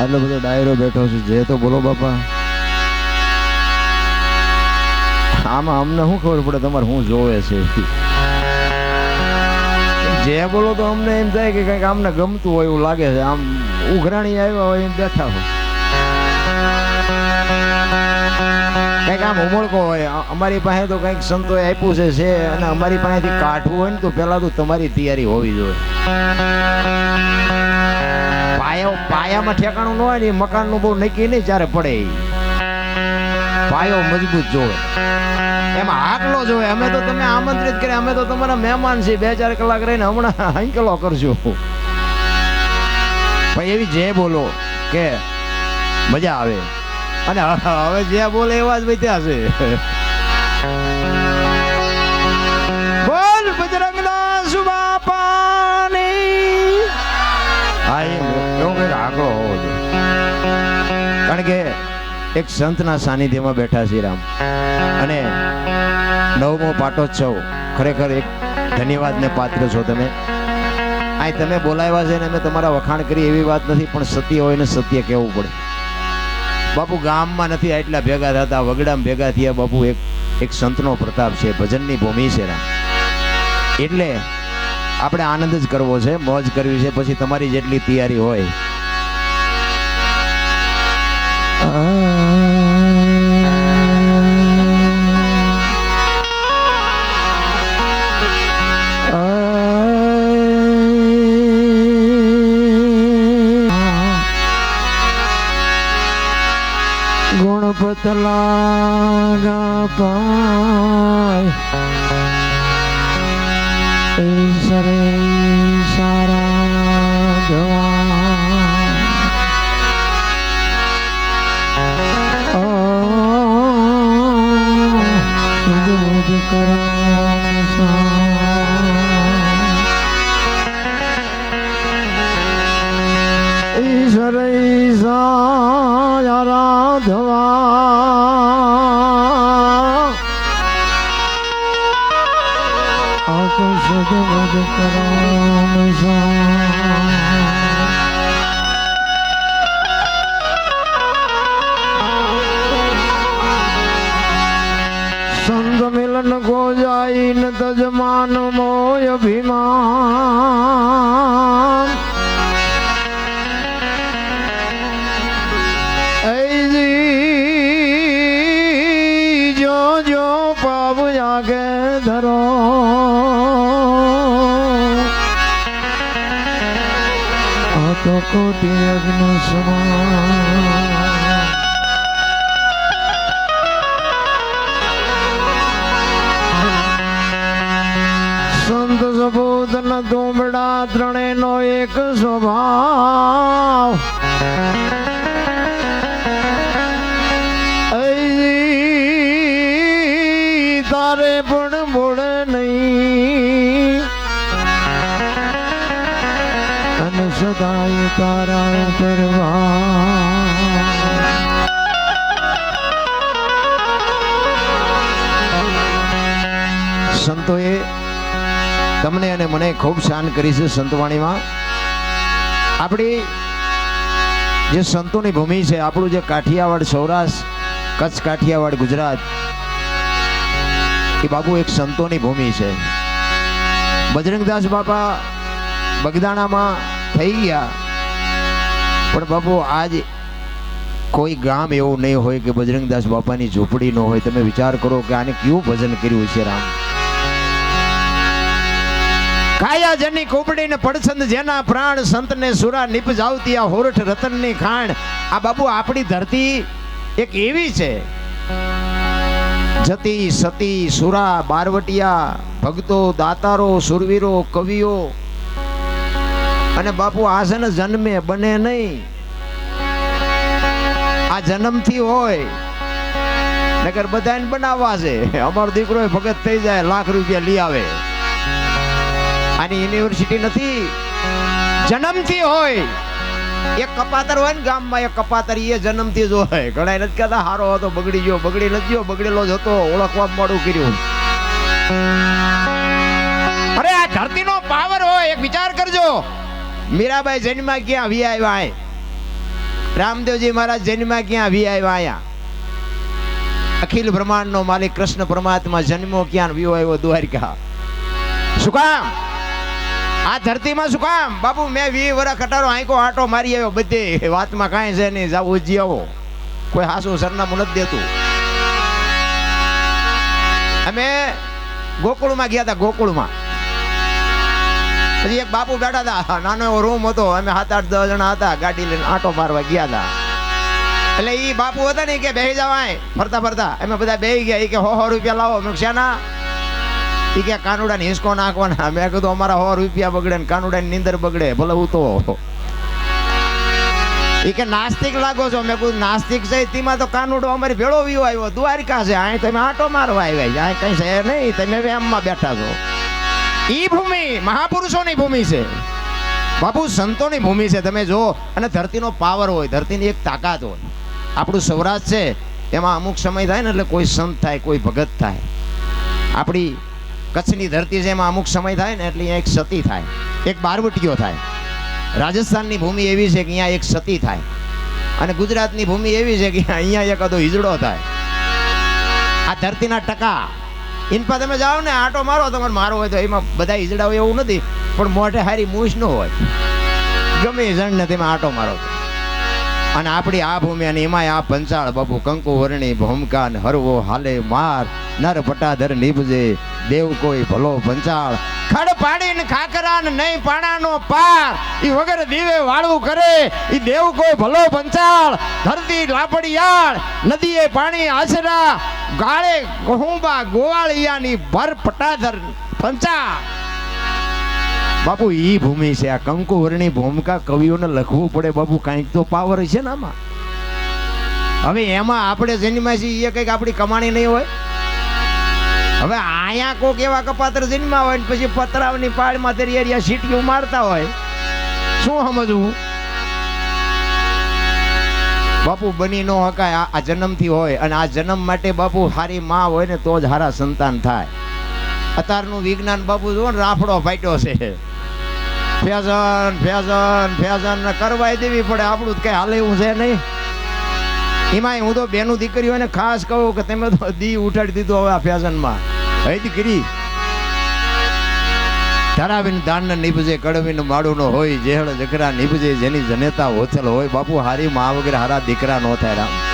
આટલો બધો ડાયરો બેઠો છે. જે તો બોલો બાપા. આમાં અમને શું ખબર પડે? તમારે શું જોવે છે? જે બોલો તો અમને એમ થાય કે કંઈક આમને ગમતું હોય એવું લાગે છે. આમ ઉઘરાણી આવ્યા હોય એમ બેઠા હોય. આમ ઉમળકો હોય. અમારી પાસે તો કંઈક સંતોએ આપ્યું છે છે, અને અમારી પાસેથી કાઢવું હોય ને તો પહેલાં તો તમારી તૈયારી હોવી જોઈએ. પાયો, પાયામાં ઠેકાણું ન હોય ને મકાનનું બહુ નક્કી નહીં જ્યારે પડે. પાયો મજબૂત જોવે. એમાં આટલો જોવે. અમે તો તમે આમંત્રિત કરે અમે તો તમારા મહેમાન છીએ. બે ચાર કલાક રહીને હમણાં હંકલો કરજો. ભાઈ, એવી જે બોલો કે મજા આવે. અને હવે જે બોલે એવા જ બત્યા છે. બોલ બજરંગદાસ બાપાની હા એવો કંઈક કારણ કે એક સંતના સાનિધ્યમાં બેઠા શ્રી રામ. અને નવમો પાટોત્સવ ખરેખર એક ધન્યવાદને પાત્ર છો તમે. આ તમે બોલાવ્યા છે ને અમે તમારા વખાણ કરી એવી વાત નથી, પણ સત્ય હોય ને સત્ય કહેવું પડે. બાપુ ગામમાં નથી આટલા ભેગા થતા, વગડામાં ભેગા થયા બાપુ એક એક સંતનો પ્રતાપ છે, ભજનની ભૂમિ છે એટલે આપણે આનંદ જ કરવો છે, મોજ કરવી છે, પછી તમારી જેટલી તૈયારી હોય. ગુણપત લાગા પાય ઈશ્વરે સારા જવાન ઓ દૂધ કરામ ઈશ્વર ઈશા રાધવા સંત મિલન જાય ન તજમાન તો કોટી અગ્નિ સંત સબોધ ન ધૂમડા ત્રણેનો એક સ્વભાવ. સદાય તારા કરવા સંતોએ તમને અને મને ખૂબ શાન કરી છે સંતવાણીમાં. આપણી જે સંતોની ભૂમિ છે, આપણું જે કાઠિયાવાડ સૌરાષ્ટ્ર, કચ્છ કાઠિયાવાડ ગુજરાત, એ બાબુ એક સંતોની ભૂમિ છે. બજરંગદાસ બાપા બગદાણામાં થઈ ગયા. પણ બાપુ, આજ કોઈ ગામ એવું નહીં હોય કે બજરંગદાસ બાપાની ઝૂંપડી ન હોય. તમે વિચાર કરો કે આને કેવું ભજન કર્યું છે રામ? કાયા જેની કોબડી ને પડછંદ જેના પ્રાણ સંતને સુરા નિપજાવતી આ હોરઠ રતનની ખાણ. આ બાબુ, આપણી ધરતી એક એવી છે. જતી સતી સુરા બારવટિયા, ભક્તો, દાતારો, સુરવીરો, કવિઓ અને બાપુ, આ જન્મે, બને નહીં. આ જન્મથી હોય. નગર બધાને બનાવવા છે. અમારો દીકરો ભગત થઈ જાય, લાખ રૂપિયા લઈ આવે. આની યુનિવર્સિટી નથી. જન્મથી હોય. એક કપાતર હોય ને ગામમાં, એક કપાતર એ જન્મથી જ હોય. ઘણા નથી કહેતા, હારો હતો, બગડી ગયો, બગડી નથી ગયો, બગડેલો જ હતો ઓળખવા મોડું કર્યું. અરે, આ ધરતીનો પાવર હોય, એક વિચાર કરજો. મીરાબાઈ જન્મા ક્યાં? વી આવ્યા રામદેવજી મહારાજ જન્મા ક્યાં? વી આવ્યા આયા. અખિલ બ્રહ્માંડનો માલિક કૃષ્ણ પરમાત્મા જન્મો ક્યાં? વિયો આવ્યો દ્વારિકા. શું કામ? આ ધરતીમાં શું કામ? બાપુ, મેં વી વરા ખટારો આંકો આટો મારી આવ્યો. બધે વાતમાં કાંઈ છે નહીં. જાવું જી આવો. કોઈ હાસું સરનામું નથી દેતું. અમે ગોકુળમાં ગયા હતા, ગોકુળમાં. પછી એક બાપુ બેઠા હતા. નાનો એવો રૂમ હતો. અમે સાત આઠ દસ જણા હતા. ગાડી લઈને આટો મારવા ગયા હતા. એટલે એ બાપુ હતા ને કે બેહી જાવ આય. ફરતા ફરતા. અમે બધા બેહી ગયા. એ કે, હો હો, રૂપિયા લાવો. મેં શાના? ઈ કે કાનુડા ને હિંસકો નાખવાના. મેં કીધું, અમારા સો રૂપિયા બગડે ને કાનુડા ની નીંદર બગડે. ભલે હું તો. ઈ કે, નાસ્તિક લાગો છો. મેં કીધું, નાસ્તિક છે. તેમાં તો કાનુડો અમારી ભેળો વિયો આવ્યો. દ્વારિકા છે. અહીં તમે આટો મારવા આવ્યા અહીં કઈ છે નહીં. તમે વેમમાં બેઠા છો. ઈ ભૂમિ, મહાપુરુષોની ભૂમિ છે. બાપુ, સંતોની ભૂમિ છે. તમે જો અને ધરતીનો પાવર હોય, ધરતીની એક તાકાત હોય. આપણું સૌરાષ્ટ્ર છે, એમાં અમુક સમય થાય ને એટલે કોઈ સંત થાય, કોઈ ભગત થાય. આપણી કચ્છની ધરતી છે, એમાં અમુક સમય થાય ને એટલે અહીંયા એક સતી થાય. એક બારવટીઓ થાય. રાજસ્થાનની ભૂમિ એવી છે કે અહીંયા એક સતી થાય. અને ગુજરાતની ભૂમિ એવી છે કે અહીંયા એકાદો હિજડો થાય. આ ધરતીના ટકા. ઇનપા તમે જાઓ ને, આટો મારો, તમારે મારો હોય તો એમાં બધા ઈજડા હોય એવું નથી, પણ મોઢે હારી મૂછ ન હોય ગમે જણને તમે આટો મારો. અને આપણી આ ભૂમિ અને એમાંય આ પંચાળ બાપુ કંકુ, વર્ણી, ભૂમકાન, હરવો, હાલે, માર, નર પટાધર નીપજે દેવ કોઈ, ભલો, પંચાળ. ખડ પાડીને ખાકરા ને નહીં પાણાનો પાર. ઈ વગર દીવે વાળવું કરે. ઈ દેવ કોઈ, ભલો, પંચાળ. ધરતી લાપડિયાળ. નદીએ પાણી આશરા. ગાળે કહુંબા ગોવાળિયાની ભર પટાધર પંચાળ. બાપુ એ ભૂમિ છે. આ કંકુ વર્ણી ભૂમિકા કવિઓને લખવું પડે બાપુ. કાંઈક તો પાવર છે ને આમાં. હવે એમાં આપણે જન્મ્યા છીએ એ કંઈક આપણી કમાણી નહીં હોય. હવે આયા કોક એવા કપાત્ર જન્મા હોય ને પછી પતરાવની પાળમાં તેરી સીટીઓ મારતા હોય. શું સમજવું? બાપુ, બની ન હકાય. આ- જન્મથી હોય અને આ જન્મ માટે બાપુ સારી માં હોય ને તો જ હારા સંતાન થાય. અત્યારનું વિજ્ઞાન બાપુ જુઓ ને, રાફડો ફાટ્યો છે. ફેશન ફેશન ફેશન કરવાય દેવી પડે. આપણું જ કઈ હાલે એવું છે નહીં. એમાંય હું તો બેનું દીકરીઓને ખાસ કહું કે તમે તો દી ઉઠાડી દીધું હવે આ ફેશનમાં હઈ દીકરી? ધરાવીને દાન નીપજે કડવીને માળું ન હોય, જેહળ જકરા નીપજે જેની જનેતા હોથલ હોય, બાપુ હારી મા વગેરે હારા દીકરા નો થાય રામ.